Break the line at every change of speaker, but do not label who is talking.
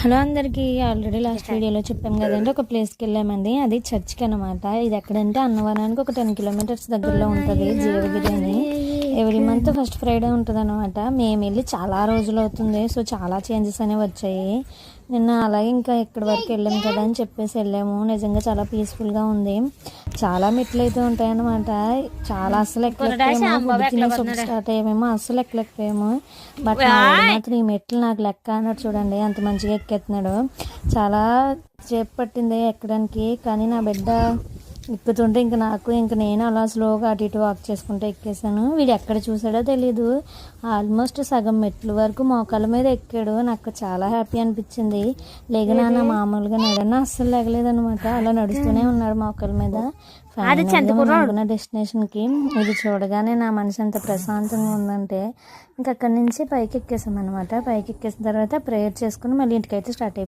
Hello అందరికీ already last వీడియోలో చెప్పాం కదండి ఒక ప్లేస్కి వెళ్ళామండి. అది చర్చ్కి అనమాట ఇది ఎక్కడంటే అన్నవరానికి ఒక టెన్ కిలోమీటర్స్ దగ్గరలో ఉంటుంది జీవగిరి అని. ఎవ్రీ మంత్ ఫస్ట్ ఫ్రైడే ఉంటుంది అనమాట మేము వెళ్ళి చాలా రోజులు అవుతుంది. సో చాలా చేంజెస్ అనేవి వచ్చాయి. నిన్న అలాగే ఇంకా ఇక్కడి వరకు వెళ్ళాం కదా అని చెప్పేసి వెళ్ళాము. నిజంగా చాలా పీస్ఫుల్గా ఉంది. చాలా మెట్లు అయితే ఉంటాయన్నమాట. చాలా అసలు ఎక్కలేకపోయాము. స్టార్ట్ అయ్యామేమో అస్సలు ఎక్కలేకపోయాము. బట్ మాత్రం ఈ మెట్లు నాకు లెక్క అన్నట్టు చూడండి. అంత మంచిగా ఎక్కేస్తున్నాడు. చాలా సేపు పట్టింది ఎక్కడానికి. కానీ నా బిడ్డ ఎక్కుతుంటే ఇంక నాకు ఇంక నేను అలా స్లోగా అటు ఇటు వాక్ చేసుకుంటూ ఎక్కేసాను వీడు ఎక్కడ చూసాడో తెలీదు. ఆల్మోస్ట్ సగం మెట్ల వరకు మోకాళ్ళ మీద ఎక్కాడు. నాకు చాలా హ్యాపీ అనిపించింది. లేగనాన్న మామూలుగా నడన అస్సలు లేగలేదనమాట అలా నడుస్తూనే ఉన్నాడు మోకాళ్ళ మీద. డెస్టినేషన్కి ఇది చూడగానే నా మనసు ఎంత ప్రశాంతంగా ఉందంటే ఇంకా అక్కడి నుంచి పైకి ఎక్కేసాం అనమాట పైకి ఎక్కేసిన తర్వాత ప్రేయర్ చేసుకుని మళ్ళీ ఇంటికైతే స్టార్ట్ అయిపోయాం